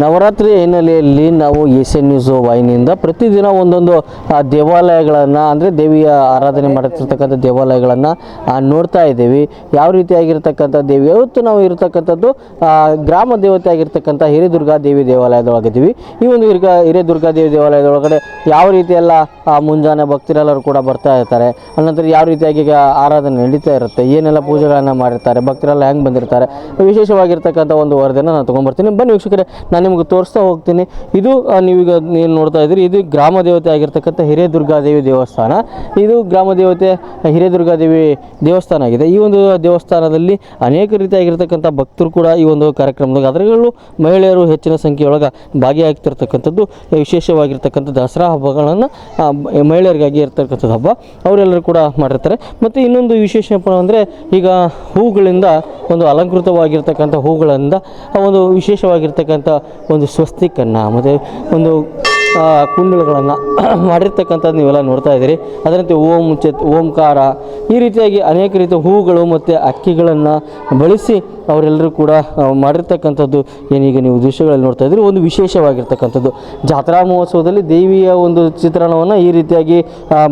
ನವರಾತ್ರಿ ಹಿನ್ನೆಲೆಯಲ್ಲಿ ನಾವು Asian news ವಾಹಿನಿಯಿಂದ ಪ್ರತಿದಿನ ಒಂದೊಂದು ದೇವಾಲಯಗಳನ್ನು, ಅಂದರೆ ದೇವಿಯ ಆರಾಧನೆ ಮಾಡುತ್ತಿರ್ತಕ್ಕಂಥ ದೇವಾಲಯಗಳನ್ನು ನೋಡ್ತಾ ಇದ್ದೀವಿ. ಯಾವ ರೀತಿಯಾಗಿರ್ತಕ್ಕಂಥ ದೇವಿ? ಇವತ್ತು ನಾವು ಇರತಕ್ಕಂಥದ್ದು ಗ್ರಾಮ ದೇವತೆ ಆಗಿರ್ತಕ್ಕಂಥ ಹಿರಿದುರ್ಗಾ ದೇವಿ ದೇವಾಲಯದೊಳಗಿದ್ದೀವಿ. ಈ ಒಂದು ಹಿರಿಗ, ಹಿರಿದುರ್ಗಾ ದೇವಿ ದೇವಾಲಯದೊಳಗಡೆ ಯಾವ ರೀತಿ ಎಲ್ಲ ಮುಂಜಾನೆ ಭಕ್ತರೆಲ್ಲರೂ ಕೂಡ ಬರ್ತಾ ಇರ್ತಾರೆ. ಅನಂತರ ಯಾವ ರೀತಿಯಾಗಿ ಈಗ ಆರಾಧನೆ ನಡೀತಾ ಇರುತ್ತೆ? ಏನೆಲ್ಲ ಪೂಜೆಗಳನ್ನು ಮಾಡಿರ್ತಾರೆ? ಭಕ್ತರೆಲ್ಲ ಹೆಂಗೆ ಬಂದಿರ್ತಾರೆ? ವಿಶೇಷವಾಗಿರ್ತಕ್ಕಂಥ ಒಂದು ವರದಿನ ನಾನು ತೊಗೊಂಡ್ಬರ್ತೀನಿ. ಬನ್ನಿ ವೀಕ್ಷಕರೇ ನಾನು ನಿಮಗೆ ತೋರಿಸ್ತಾ ಹೋಗ್ತೀನಿ. ಇದು ನೀವೀಗ ನೀವು ನೋಡ್ತಾ ಇದ್ದೀರಿ, ಇದು ಗ್ರಾಮ ದೇವತೆ ಆಗಿರ್ತಕ್ಕಂಥ ಹಿರೇದುರ್ಗಾದೇವಿ ದೇವಸ್ಥಾನ. ಇದು ಗ್ರಾಮ ದೇವತೆ ಹಿರೇದುರ್ಗಾದೇವಿ ದೇವಸ್ಥಾನ ಆಗಿದೆ. ಈ ಒಂದು ದೇವಸ್ಥಾನದಲ್ಲಿ ಅನೇಕ ರೀತಿಯಾಗಿರ್ತಕ್ಕಂಥ ಭಕ್ತರು ಕೂಡ ಈ ಒಂದು ಕಾರ್ಯಕ್ರಮದಾಗ ಅದರಲ್ಲೂ ಮಹಿಳೆಯರು ಹೆಚ್ಚಿನ ಸಂಖ್ಯೆಯೊಳಗೆ ಭಾಗಿಯಾಗ್ತಿರ್ತಕ್ಕಂಥದ್ದು ವಿಶೇಷವಾಗಿರ್ತಕ್ಕಂಥ ದಸರಾ ಹಬ್ಬಗಳನ್ನು ಮಹಿಳೆಯರಿಗಾಗಿ ಇರ್ತಕ್ಕಂಥದ್ದು ಹಬ್ಬ. ಅವರೆಲ್ಲರೂ ಕೂಡ ಮಾಡಿರ್ತಾರೆ. ಮತ್ತು ಇನ್ನೊಂದು ವಿಶೇಷ ಅಂದರೆ, ಈಗ ಹೂಗಳಿಂದ ಒಂದು ಅಲಂಕೃತವಾಗಿರ್ತಕ್ಕಂಥ ಹೂಗಳಿಂದ ಒಂದು ವಿಶೇಷವಾಗಿರ್ತಕ್ಕಂಥ ಒಂದು ಸ್ವಸ್ತಿಕನ್ನು, ಮತ್ತು ಒಂದು ಕುಂಡಲಗಳನ್ನು ಮಾಡಿರ್ತಕ್ಕಂಥದ್ದು ನೀವೆಲ್ಲ ನೋಡ್ತಾ ಇದ್ದೀರಿ. ಅದರಂತೆ ಓಂ ಚತ್ ಓಂಕಾರ, ಈ ರೀತಿಯಾಗಿ ಅನೇಕ ರೀತಿಯ ಹೂಗಳು ಮತ್ತು ಅಕ್ಕಿಗಳನ್ನು ಬಳಸಿ ಅವರೆಲ್ಲರೂ ಕೂಡ ಮಾಡಿರ್ತಕ್ಕಂಥದ್ದು ಏನೀಗ ನೀವು ದೃಶ್ಯಗಳಲ್ಲಿ ನೋಡ್ತಾ ಇದ್ದೀರಿ. ಒಂದು ವಿಶೇಷವಾಗಿರ್ತಕ್ಕಂಥದ್ದು. ಜಾತ್ರಾ ಮಹೋತ್ಸವದಲ್ಲಿ ದೇವಿಯ ಒಂದು ಚಿತ್ರಣವನ್ನು ಈ ರೀತಿಯಾಗಿ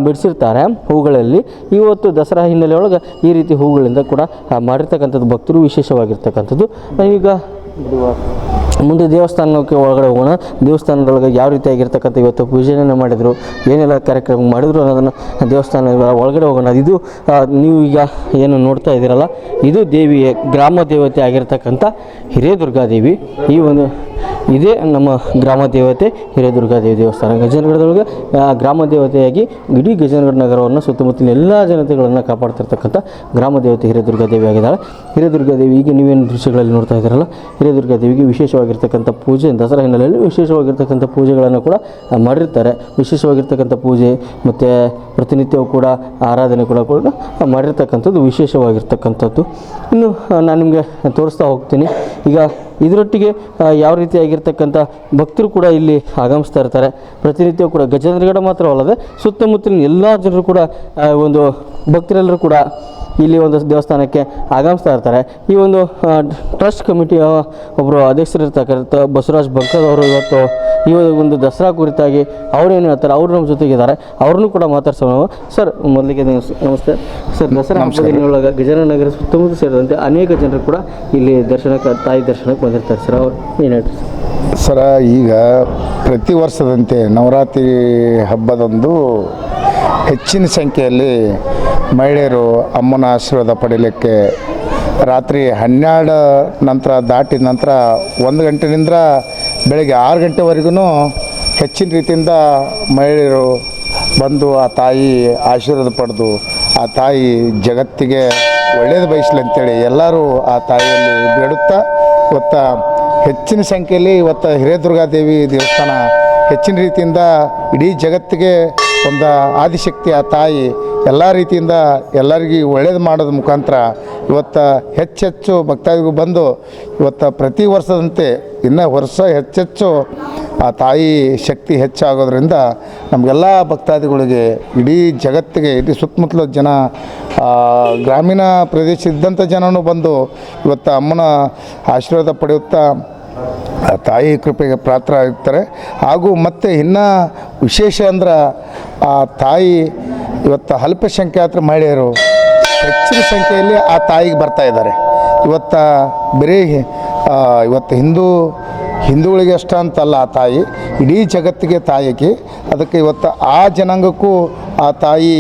ಬಿಡಿಸಿರ್ತಾರೆ ಹೂಗಳಲ್ಲಿ. ಇವತ್ತು ದಸರಾ ಹಿನ್ನೆಲೆ ಒಳಗೆ ಈ ರೀತಿ ಹೂಗಳಿಂದ ಕೂಡ ಮಾಡಿರ್ತಕ್ಕಂಥದ್ದು ಭಕ್ತರು ವಿಶೇಷವಾಗಿರ್ತಕ್ಕಂಥದ್ದು. ಈಗ ಮುಂದೆ ದೇವಸ್ಥಾನಕ್ಕೆ ಒಳಗಡೆ ಹೋಗೋಣ. ದೇವಸ್ಥಾನದೊಳಗೆ ಯಾವ ರೀತಿಯಾಗಿರ್ತಕ್ಕಂಥ ಇವತ್ತು ಪೂಜೆಯನ್ನು ಮಾಡಿದರು, ಏನೆಲ್ಲ ಕಾರ್ಯಕ್ರಮ ಮಾಡಿದ್ರು ಅನ್ನೋದನ್ನು ದೇವಸ್ಥಾನ ಒಳಗಡೆ ಹೋಗೋಣ. ಇದು ನೀವು ಈಗ ಏನು ನೋಡ್ತಾ ಇದ್ದೀರಲ್ಲ, ಇದು ದೇವಿಯ ಗ್ರಾಮ ದೇವತೆ ಆಗಿರ್ತಕ್ಕಂಥ ಹಿರೇದುರ್ಗಾದೇವಿ ಈ ಒಂದು ಇದೇ ನಮ್ಮ ಗ್ರಾಮ ದೇವತೆ ಹಿರೇದುರ್ಗಾದೇವಿ ದೇವಸ್ಥಾನ. ಗಜನಗಡದೊಳಗೆ ಗ್ರಾಮ ದೇವತೆಯಾಗಿ ಇಡೀ ಗಜನಗಡ ನಗರವನ್ನು ಸುತ್ತಮುತ್ತಲಿನ ಎಲ್ಲ ಜನತೆಗಳನ್ನು ಕಾಪಾಡ್ತಿರ್ತಕ್ಕಂಥ ಗ್ರಾಮ ದೇವತೆ ಹಿರೇದುರ್ಗಾದೇವಿ ಆಗಿದ್ದಾಳೆ. ಹಿರೇದುರ್ಗಾದೇವಿ ಈಗ ನೀವೇನು ದೃಶ್ಯಗಳಲ್ಲಿ ನೋಡ್ತಾ ಇದ್ದಾರಲ್ಲ ಹಿರೇದುರ್ಗಾದೇವಿಗೆ ವಿಶೇಷವಾಗಿರ್ತಕ್ಕಂಥ ಪೂಜೆ, ದಸರಾ ಹಿನ್ನೆಲೆಯಲ್ಲಿ ವಿಶೇಷವಾಗಿರ್ತಕ್ಕಂಥ ಪೂಜೆಗಳನ್ನು ಕೂಡ ಮಾಡಿರ್ತಾರೆ. ವಿಶೇಷವಾಗಿರ್ತಕ್ಕಂಥ ಪೂಜೆ, ಮತ್ತು ಪ್ರತಿನಿತ್ಯವೂ ಕೂಡ ಆರಾಧನೆ ಕೂಡ ಕೂಡ ಮಾಡಿರ್ತಕ್ಕಂಥದ್ದು ವಿಶೇಷವಾಗಿರ್ತಕ್ಕಂಥದ್ದು. ಇನ್ನು ನಾನು ನಿಮಗೆ ತೋರಿಸ್ತಾ ಹೋಗ್ತೀನಿ. ಈಗ ಇದರೊಟ್ಟಿಗೆ ಯಾವ ರೀತಿಯಾಗಿರ್ತಕ್ಕಂಥ ಭಕ್ತರು ಕೂಡ ಇಲ್ಲಿ ಆಗಮಿಸ್ತಾ ಇರ್ತಾರೆ. ಪ್ರತಿನಿತ್ಯ ಕೂಡ ಗಜೇಂದ್ರಗಡ ಮಾತ್ರವಲ್ಲದೆ ಸುತ್ತಮುತ್ತಲಿನ ಎಲ್ಲ ಜನರು ಕೂಡ ಒಂದು ಭಕ್ತರೆಲ್ಲರೂ ಕೂಡ ಇಲ್ಲಿ ಒಂದು ದೇವಸ್ಥಾನಕ್ಕೆ ಆಗಮಿಸ್ತಾ ಇರ್ತಾರೆ. ಈ ಒಂದು ಟ್ರಸ್ಟ್ ಕಮಿಟಿಯ ಒಬ್ಬರು ಅಧ್ಯಕ್ಷರಿರ್ತಕ್ಕಂಥ ಬಸವರಾಜ್ ಬಂಕದವರು ಇವತ್ತು ಈ ಒಂದು ದಸರಾ ಕುರಿತಾಗಿ ಅವ್ರೇನು ಹೇಳ್ತಾರೆ ಅವರು ನಮ್ಮ ಜೊತೆಗಿದ್ದಾರೆ. ಅವ್ರನ್ನೂ ಕೂಡ ಮಾತಾಡ್ಸೋಣ ನಾವು. ಸರ್ ಮೊದಲಿಗೆ ನಮಸ್ತೆ. ಸರ್ ದಸರಾ ಒಳಗೆ ಗಜೇಂದ್ರ ನಗರ ಸುತ್ತಮುತ್ತ ಸೇರಿದಂತೆ ಅನೇಕ ಜನರು ಕೂಡ ಇಲ್ಲಿ ದರ್ಶನಕ್ಕೆ ತಾಯಿ ದರ್ಶನಕ್ಕೆ ಬಂದಿರ್ತಾರೆ. ಸರ್ ಅವ್ರು ಏನು ಹೇಳ್ತಾರೆ? ಸರ ಈಗ ಪ್ರತಿ ವರ್ಷದಂತೆ ನವರಾತ್ರಿ ಹಬ್ಬದಂದು ಹೆಚ್ಚಿನ ಸಂಖ್ಯೆಯಲ್ಲಿ ಮಹಿಳೆಯರು ಅಮ್ಮನ ಆಶೀರ್ವಾದ ಪಡೀಲಿಕ್ಕೆ ರಾತ್ರಿ ಹನ್ನೆರಡು ನಂತರ ದಾಟಿದ ನಂತರ ಒಂದು ಗಂಟೆನಿಂದ ಬೆಳಗ್ಗೆ ಆರು ಗಂಟೆವರೆಗೂ ಹೆಚ್ಚಿನ ರೀತಿಯಿಂದ ಮಹಿಳೆಯರು ಬಂದು ಆ ತಾಯಿ ಆಶೀರ್ವಾದ ಪಡೆದು, ಆ ತಾಯಿ ಜಗತ್ತಿಗೆ ಒಳ್ಳೆಯದು ಬಯಸಲಿ ಅಂತೇಳಿ ಎಲ್ಲರೂ ಆ ತಾಯಿಯಲ್ಲಿ ಬೇಡುತ್ತಾ, ಇವತ್ತ ಹೆಚ್ಚಿನ ಸಂಖ್ಯೆಯಲ್ಲಿ ಇವತ್ತು ಹಿರೇದುರ್ಗಾದೇವಿ ದೇವಸ್ಥಾನ ಹೆಚ್ಚಿನ ರೀತಿಯಿಂದ ಇಡೀ ಜಗತ್ತಿಗೆ ಒಂದು ಆದಿಶಕ್ತಿ, ಆ ತಾಯಿ ಎಲ್ಲ ರೀತಿಯಿಂದ ಎಲ್ಲರಿಗೂ ಒಳ್ಳೇದು ಮಾಡೋದ ಮುಖಾಂತರ ಇವತ್ತು ಹೆಚ್ಚೆಚ್ಚು ಭಕ್ತಾದಿಗಳು ಬಂದು ಇವತ್ತು ಪ್ರತಿ ವರ್ಷದಂತೆ ಇನ್ನು ವರ್ಷ ಹೆಚ್ಚೆಚ್ಚು ಆ ತಾಯಿ ಶಕ್ತಿ ಹೆಚ್ಚಾಗೋದ್ರಿಂದ ನಮಗೆಲ್ಲ ಭಕ್ತಾದಿಗಳಿಗೆ ಇಡೀ ಜಗತ್ತಿಗೆ, ಇಡೀ ಸುತ್ತಮುತ್ತಲ ಜನ ಗ್ರಾಮೀಣ ಪ್ರದೇಶ ಇದ್ದಂಥ ಜನನೂ ಬಂದು ಇವತ್ತು ಅಮ್ಮನ ಆಶೀರ್ವಾದ ಪಡೆಯುತ್ತಾ ತಾಯಿ ಕೃಪೆಗೆ ಪಾತ್ರ ಆಗ್ತಾರೆ ಹಾಗೂ ಮತ್ತು ಇನ್ನು ವಿಶೇಷ ಅಂದ್ರೆ ಆ ತಾಯಿ ಇವತ್ತು ಅಲ್ಪಸಂಖ್ಯಾತರ ಮಹಿಳೆಯರು ಹೆಚ್ಚಿನ ಸಂಖ್ಯೆಯಲ್ಲಿ ಆ ತಾಯಿಗೆ ಬರ್ತಾ ಇದ್ದಾರೆ. ಇವತ್ತು ಬರೀ ಇವತ್ತು ಹಿಂದೂ, ಹಿಂದೂಗಳಿಗೆ ಅಷ್ಟ ಅಂತಲ್ಲ ಆ ತಾಯಿ, ಇಡೀ ಜಗತ್ತಿಗೆ ತಾಯಿಗೆ ಅದಕ್ಕೆ ಇವತ್ತು ಆ ಜನಾಂಗಕ್ಕೂ ಆ ತಾಯಿ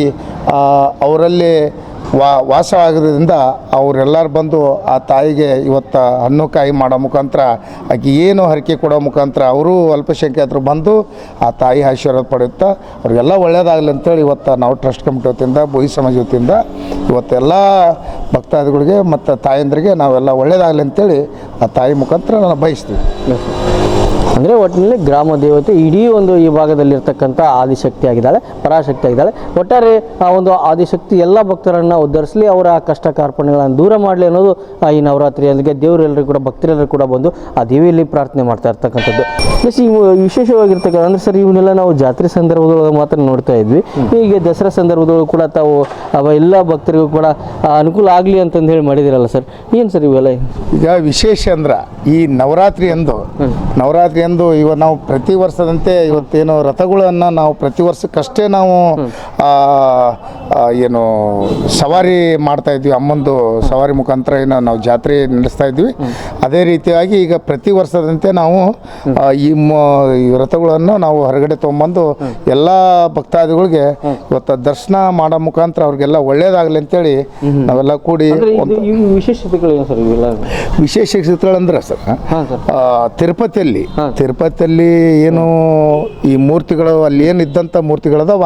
ಅವರಲ್ಲಿ ವಾ ವಾಸವಾಗಿರೋದ್ರಿಂದ ಅವರೆಲ್ಲರೂ ಬಂದು ಆ ತಾಯಿಗೆ ಇವತ್ತು ಹಣ್ಣು ಕಾಯಿ ಮಾಡೋ ಮುಖಾಂತರ, ಆಕೆ ಏನು ಹರಕೆ ಕೊಡೋ ಮುಖಾಂತರ ಅವರು ಅಲ್ಪಸಂಖ್ಯಾತರು ಬಂದು ಆ ತಾಯಿ ಆಶೀರ್ವಾದ ಪಡೆಯುತ್ತಾ, ಅವ್ರಿಗೆಲ್ಲ ಒಳ್ಳೇದಾಗಲಿ ಅಂತೇಳಿ ಇವತ್ತು ನಾವು ಟ್ರಸ್ಟ್ ಕಮಿಟಿ ವತಿಯಿಂದ ಬೋಯಿ ಸಮಾಜ ವತಿಯಿಂದ ಇವತ್ತೆಲ್ಲ ಭಕ್ತಾದಿಗಳಿಗೆ ಮತ್ತು ತಾಯಂದ್ರಿಗೆ ನಾವೆಲ್ಲ ಒಳ್ಳೇದಾಗಲಿ ಅಂತೇಳಿ ಆ ತಾಯಿ ಮುಖಾಂತರ ನಾನು ಬಯಸ್ತೀವಿ ಅಂದರೆ ಒಟ್ಟಿನಲ್ಲಿ ಗ್ರಾಮ ದೇವತೆ ಇಡೀ ಒಂದು ಈ ಭಾಗದಲ್ಲಿರ್ತಕ್ಕಂಥ ಆದಿಶಕ್ತಿ ಆಗಿದ್ದಾಳೆ ಪರಾಶಕ್ತಿ ಆಗಿದ್ದಾಳೆ ಒಟ್ಟಾರೆ, ಆ, ಒಂದು ಆದಿಶಕ್ತಿ ಎಲ್ಲ ಭಕ್ತರನ್ನು ಉದ್ಧರಿಸಲಿ, ಅವರ ಕಷ್ಟ ಕಾರ್ಪಣ್ಯಗಳನ್ನು ದೂರ ಮಾಡಲಿ ಅನ್ನೋದು ಈ ನವರಾತ್ರಿಯಲ್ಲಿಗೆ ದೇವರೆಲ್ಲರೂ ಕೂಡ ಭಕ್ತರೆಲ್ಲರೂ ಕೂಡ ಬಂದು ಆ ದೇವಿಯಲ್ಲಿ ಪ್ರಾರ್ಥನೆ ಮಾಡ್ತಾ ಇರ್ತಕ್ಕಂಥದ್ದು. ಪ್ಲಸ್ ಈ ವಿಶೇಷವಾಗಿರ್ತಕ್ಕಂಥ ಅಂದ್ರೆ ಸರ್ ಇವನ್ನೆಲ್ಲ ನಾವು ಜಾತ್ರೆ ಸಂದರ್ಭದೊಳಗೆ ಮಾತ್ರ ನೋಡ್ತಾ ಇದ್ವಿ. ಹೀಗೆ ದಸರಾ ಸಂದರ್ಭದೊಳಗೆ ಕೂಡ ತಾವು ಅವ ಎಲ್ಲ ಭಕ್ತರಿಗೂ ಕೂಡ ಅನುಕೂಲ ಆಗಲಿ ಅಂತಂದು ಹೇಳಿ ಮಾಡಿದಿರಲ್ಲ ಸರ್. ಏನು ಸರ್ ಇವೆಲ್ಲ? ಈಗ ವಿಶೇಷ ಅಂದ್ರೆ ಈ ನವರಾತ್ರಿ ಎಂದು ನವರಾತ್ರಿ ಎಂದು ಇವ ನಾವು ಪ್ರತಿ ವರ್ಷದಂತೆ ಇವತ್ತೇನು ರಥಗಳನ್ನು ನಾವು ಪ್ರತಿ ವರ್ಷಕ್ಕಷ್ಟೇ ನಾವು ಏನು ಸವಾರಿ ಮಾಡ್ತಾ ಇದ್ವಿ. ಅಮ್ಮಂದು ಸವಾರಿ ಮುಖಾಂತರ ಏನು ನಾವು ಜಾತ್ರೆ ನಡೆಸ್ತಾ ಇದ್ವಿ. ಅದೇ ರೀತಿಯಾಗಿ ಈಗ ಪ್ರತಿ ವರ್ಷದಂತೆ ನಾವು ಈ ಮ ಈ ರಥಗಳನ್ನು ನಾವು ಹೊರಗಡೆ ತೊಗೊಂಬಂದು ಎಲ್ಲ ಭಕ್ತಾದಿಗಳಿಗೆ ಇವತ್ತು ದರ್ಶನ ಮಾಡೋ ಮುಖಾಂತರ ಅವ್ರಿಗೆಲ್ಲ ಒಳ್ಳೇದಾಗಲಿ ಅಂತೇಳಿ ನಾವೆಲ್ಲ ಕೂಡಿ ಇವು ವಿಶೇಷತೆಗಳೇನು ಸರ್ ಇವೆಲ್ಲ? ವಿಶೇಷ ಕ್ಷೇತ್ರಗಳಂದ್ರೆ ಸರ್ ಆ, ತಿರುಪತಿಯಲ್ಲಿ ತಿರುಪತಿಯಲ್ಲಿ ಏನು ಈ ಮೂರ್ತಿಗಳು ಅಲ್ಲಿ ಏನು ಇದ್ದಂಥ ಮೂರ್ತಿಗಳದಾವ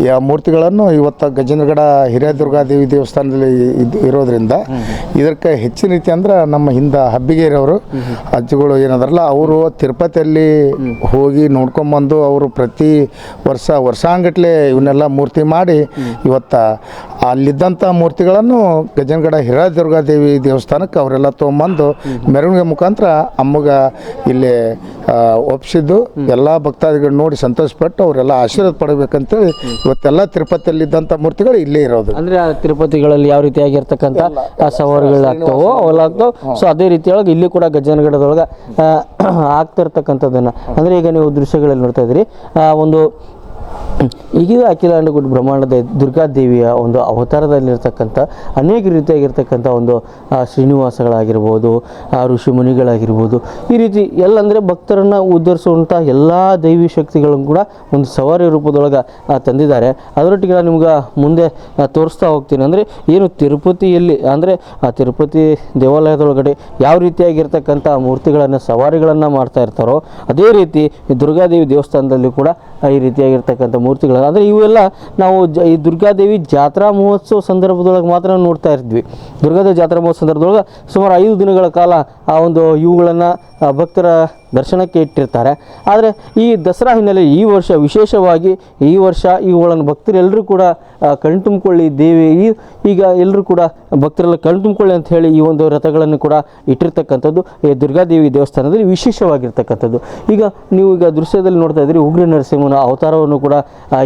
ಈ ಆ ಮೂರ್ತಿಗಳನ್ನು ಇವತ್ತು ಗಜೇಂದ್ರಗಡ ಹಿರಿಯದುರ್ಗಾದೇವಿ ದೇವಸ್ಥಾನದಲ್ಲಿ ಇದ್- ಇರೋದ್ರಿಂದ ಇದಕ್ಕೆ ಹೆಚ್ಚಿನ ರೀತಿ ಅಂದ್ರೆ ನಮ್ಮ ಹಿಂದೆ ಹಬ್ಬಿಗೇರಿಯವರು ಅಜ್ಜಿಗಳು ಏನದಾರಲ್ಲ ಅವರು ತಿರುಪತಿಯಲ್ಲಿ ಹೋಗಿ ನೋಡ್ಕೊಂಬಂದು ಅವರು ಪ್ರತಿ ವರ್ಷ ವರ್ಷಾಂಗಟ್ಲೆ ಇವನ್ನೆಲ್ಲ ಮೂರ್ತಿ ಮಾಡಿ ಇವತ್ತು ಅಲ್ಲಿದ್ದಂಥ ಮೂರ್ತಿಗಳನ್ನು ಗಜನಗಡ ಹಿರಿಯದುರ್ಗಾದೇವಿ ದೇವಸ್ಥಾನಕ್ಕೆ ಅವರೆಲ್ಲ ತೊಗೊಂಬಂದು ಮೆರವಣಿಗೆ ಮುಖಾಂತರ ಅಮ್ಮಗ ಇಲ್ಲಿ ಒಪ್ಪಿಸಿದ್ದು ಒಪ್ಸಿದ್ದು. ಎಲ್ಲ ಭಕ್ತಾದಿಗಳು ನೋಡಿ ಸಂತೋಷಪಟ್ಟು ಅವರೆಲ್ಲ ಆಶೀರ್ವಾದ ಪಡಬೇಕಂತೇಳಿ ಇವತ್ತೆಲ್ಲ ತಿರುಪತಿಯಲ್ಲಿದ್ದಂಥ ಮೂರ್ತಿಗಳು ಇಲ್ಲೇ ಇರೋದು. ಅಂದರೆ ಆ ತಿರುಪತಿಗಳಲ್ಲಿ ಯಾವ ರೀತಿಯಾಗಿರ್ತಕ್ಕಂಥ ಆ ಸವಾರಿಗಳು ಆಗ್ತಾವೋ ಅವೆಲ್ಲ ಆಗ್ತಾವ? ಸೊ ಅದೇ ರೀತಿಯೊಳಗೆ ಇಲ್ಲಿ ಕೂಡ ಗಜನಗಡದೊಳಗೆ ಆಗ್ತಿರ್ತಕ್ಕಂಥದ್ದನ್ನು ಅಂದ್ರೆ ಈಗ ನೀವು ದೃಶ್ಯಗಳಲ್ಲಿ ನೋಡ್ತಾ ಇದ್ದೀರಿ ಒಂದು ಈಗಿದ ಅಖಿಲ ಗುಡ್ ಬ್ರಹ್ಮಾಂಡದ ದುರ್ಗಾದೇವಿಯ ಒಂದು ಅವತಾರದಲ್ಲಿರ್ತಕ್ಕಂಥ ಅನೇಕ ರೀತಿಯಾಗಿರ್ತಕ್ಕಂಥ ಒಂದು ಶ್ರೀನಿವಾಸಗಳಾಗಿರ್ಬೋದು ಋಷಿ ಮುನಿಗಳಾಗಿರ್ಬೋದು, ಈ ರೀತಿ ಎಲ್ಲ ಅಂದರೆ ಭಕ್ತರನ್ನು ಉದ್ಧರಿಸುವಂಥ ಎಲ್ಲ ದೈವಿ ಶಕ್ತಿಗಳನ್ನು ಕೂಡ ಒಂದು ಸವಾರಿ ರೂಪದೊಳಗೆ ತಂದಿದ್ದಾರೆ. ಅದರೊಟ್ಟಿಗೆ ನಿಮ್ಗೆ ಮುಂದೆ ತೋರಿಸ್ತಾ ಹೋಗ್ತೀನಿ. ಅಂದರೆ ಏನು ತಿರುಪತಿಯಲ್ಲಿ, ಅಂದರೆ, ಆ, ತಿರುಪತಿ ದೇವಾಲಯದೊಳಗಡೆ ಯಾವ ರೀತಿಯಾಗಿರ್ತಕ್ಕಂಥ ಮೂರ್ತಿಗಳನ್ನು, ಸವಾರಿಗಳನ್ನು ಮಾಡ್ತಾ ಇರ್ತಾರೋ, ಅದೇ ರೀತಿ ದುರ್ಗಾದೇವಿ ದೇವಸ್ಥಾನದಲ್ಲಿ ಕೂಡ ಈ ರೀತಿಯಾಗಿರ್ತಕ್ಕಂಥ ಮೂರ್ತಿಗಳು. ಅಂದರೆ ಇವೆಲ್ಲ ನಾವು ಜ, ಈ ದುರ್ಗಾದೇವಿ ಜಾತ್ರಾ ಮಹೋತ್ಸವ ಸಂದರ್ಭದೊಳಗೆ ಮಾತ್ರ ನೋಡ್ತಾ ಇರ್ತೀವಿ. ದುರ್ಗಾದೇವಿ ಜಾತ್ರಾ ಮಹೋತ್ಸವ ಸಂದರ್ಭದೊಳಗೆ ಸುಮಾರು ಐದು ದಿನಗಳ ಕಾಲ ಆ ಒಂದು ಇವುಗಳನ್ನು ಭಕ್ತರ ದರ್ಶನಕ್ಕೆ ಇಟ್ಟಿರ್ತಾರೆ. ಆದರೆ ಈ ದಸರಾ ಹಿನ್ನೆಲೆ ಈ ವರ್ಷ ವಿಶೇಷವಾಗಿ ಈ ವರ್ಷ ಇವುಗಳನ್ನು ಭಕ್ತರೆಲ್ಲರೂ ಕೂಡ ಕಣ್ತುಂಬಿಕೊಳ್ಳಿ ದೇವಿ ಈಗ ಎಲ್ಲರೂ ಕೂಡ ಭಕ್ತರೆಲ್ಲ ಕಣ್ತುಂಬಿಕೊಳ್ಳಿ ಅಂತ ಹೇಳಿ ಈ ಒಂದು ರಥಗಳನ್ನು ಕೂಡ ಇಟ್ಟಿರ್ತಕ್ಕಂಥದ್ದು, ಈ ದುರ್ಗಾದೇವಿ ದೇವಸ್ಥಾನದಲ್ಲಿ ವಿಶೇಷವಾಗಿರ್ತಕ್ಕಂಥದ್ದು. ಈಗ ನೀವು ಈಗ ದೃಶ್ಯದಲ್ಲಿ ನೋಡ್ತಾ ಇದ್ದೀರಿ, ಉಗ್ರ ನರಸಿಂಹನ ಅವತಾರವನ್ನು ಕೂಡ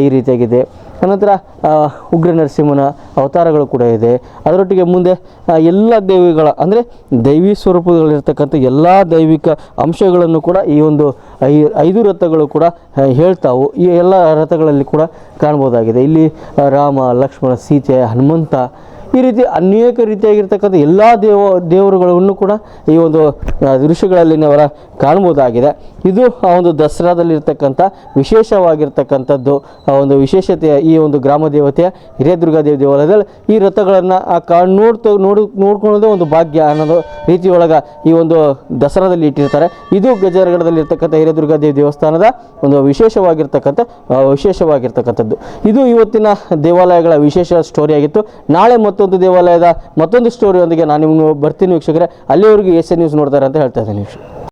ಈ ರೀತಿಯಾಗಿದೆ. ಅನಂತರ ಉಗ್ರ ನರಸಿಂಹನ ಅವತಾರಗಳು ಕೂಡ ಇದೆ. ಅದರೊಟ್ಟಿಗೆ ಮುಂದೆ ಎಲ್ಲ ದೇವಿಗಳ, ಅಂದರೆ ದೈವಿ ಸ್ವರೂಪಗಳಿರ್ತಕ್ಕಂಥ ಎಲ್ಲ ದೈವಿಕ ಅಂಶಗಳನ್ನು ಕೂಡ ಈ ಒಂದು ಐ, ಐದು ರಥಗಳು ಕೂಡ ಹೇಳ್ತಾವು. ಈ ಎಲ್ಲ ರಥಗಳಲ್ಲಿ ಕೂಡ ಕಾಣ್ಬೋದಾಗಿದೆ ಇಲ್ಲಿ ರಾಮ, ಲಕ್ಷ್ಮಣ, ಸೀತೆ, ಹನುಮಂತ ಈ ರೀತಿ ಅನೇಕ ರೀತಿಯಾಗಿರ್ತಕ್ಕಂಥ ಎಲ್ಲ ದೇವ, ದೇವರುಗಳನ್ನು ಕೂಡ ಈ ಒಂದು ದೃಶ್ಯಗಳಲ್ಲಿ ನಾವೆಲ್ಲ ಕಾಣ್ಬೋದಾಗಿದೆ ಇದು ಆ ಒಂದು ದಸರಾದಲ್ಲಿರ್ತಕ್ಕಂಥ ವಿಶೇಷವಾಗಿರ್ತಕ್ಕಂಥದ್ದು, ಆ ಒಂದು ವಿಶೇಷತೆಯ ಈ ಒಂದು ಗ್ರಾಮ ದೇವತೆಯ ಹಿರೇದುರ್ಗಾದೇವಿ ದೇವಾಲಯದಲ್ಲಿ ಈ ರಥಗಳನ್ನು ಆ ಕಾ, ನೋಡ್ತಾ, ನೋಡು, ನೋಡ್ಕೊಳ್ಳೋದೇ ಒಂದು ಭಾಗ್ಯ ಅನ್ನೋದು ರೀತಿಯೊಳಗೆ ಈ ಒಂದು ದಸರಾದಲ್ಲಿ ಇಟ್ಟಿರ್ತಾರೆ. ಇದು ಗಜರಗಡದಲ್ಲಿ ಇರ್ತಕ್ಕಂಥ ಹಿರಿಯದುರ್ಗಾ ದೇವಿ ದೇವಸ್ಥಾನದ ಒಂದು ವಿಶೇಷವಾಗಿರ್ತಕ್ಕಂಥ ವಿಶೇಷವಾಗಿರ್ತಕ್ಕಂಥದ್ದು. ಇದು ಇವತ್ತಿನ ದೇವಾಲಯಗಳ ವಿಶೇಷ ಸ್ಟೋರಿ ಆಗಿತ್ತು. ನಾಳೆ ಮತ್ತೊಂದು ದೇವಾಲಯದ ಮತ್ತೊಂದು ಸ್ಟೋರಿಯೊಂದಿಗೆ ನಾನು ನಿಮ್ಗೆ ಬರ್ತೀನಿ ವೀಕ್ಷಕರೇ. ಅಲ್ಲಿವರೆಗೂ ಎಸ್ ಎ ನ್ಯೂಸ್ ನೋಡ್ತಾರೆ ಅಂತ ಹೇಳ್ತಾ ಇದ್ದೀನಿ